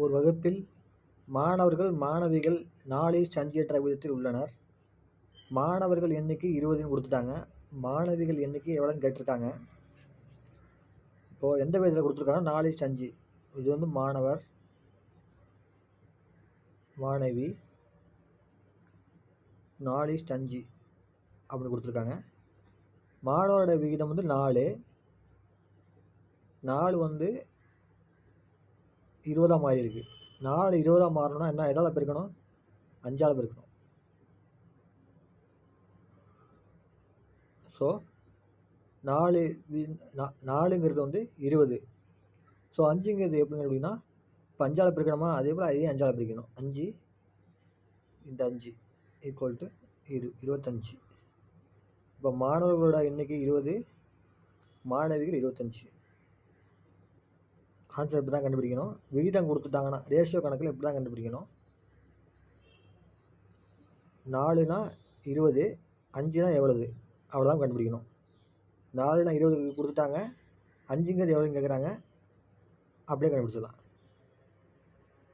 ஒரு வகுப்பில் மாணவர்கள் மாணவிகள் நாலு இஸ்ட் அஞ்சு என்ற விதத்தில் உள்ளனர். மாணவர்கள் எண்ணிக்கை இருபதுன்னு கொடுத்துட்டாங்க. மாணவிகள் எண்ணிக்கை எவ்வளோன்னு கேட்டிருக்காங்க. இப்போது எந்த விதத்தில் கொடுத்துருக்காங்கன்னா நாலு சஞ்சி. இது வந்து மாணவர் மாணவி நாலு சஞ்சி அப்படின்னு கொடுத்துருக்காங்க. மாணவரோட விகிதம் வந்து நாலு. நாலு வந்து இருபதாக மாறி இருக்கு. நாலு இருபதாக மாறணும்னா என்ன எதால் பெருக்கணும் அஞ்சால் பெருக்கணும் ஸோ நாலு நா- நாலுங்கிறது வந்து இருபது. ஸோ அஞ்சுங்கிறது எப்படிங்க அப்படின்னா இப்போ அஞ்சால் பெருக்கணுமா அதே போல் அதையும் அஞ்சால் பிரிக்கணும் அஞ்சு இந்த அஞ்சு ஈக்குவல் டு இரு இருபத்தஞ்சு. இப்போ மாணவர்களோட எண்ணிக்கை இருபது மாணவிகள் இருபத்தஞ்சு. ஆன்சர் இப்படி தான் கண்டுபிடிக்கணும். விகிதம் கொடுத்துட்டாங்கன்னா ரேஷியோ கணக்கில் இப்படி தான் கண்டுபிடிக்கணும். நாலுனா இருபது அஞ்சுனா எவ்வளவு? அவ்வளோதான் கண்டுபிடிக்கணும். நாலுனா இருபது கொடுத்துட்டாங்க அஞ்சுங்கிறது எவ்வளோன்னு கேட்குறாங்க அப்படியே கண்டுபிடிச்சிடலாம்.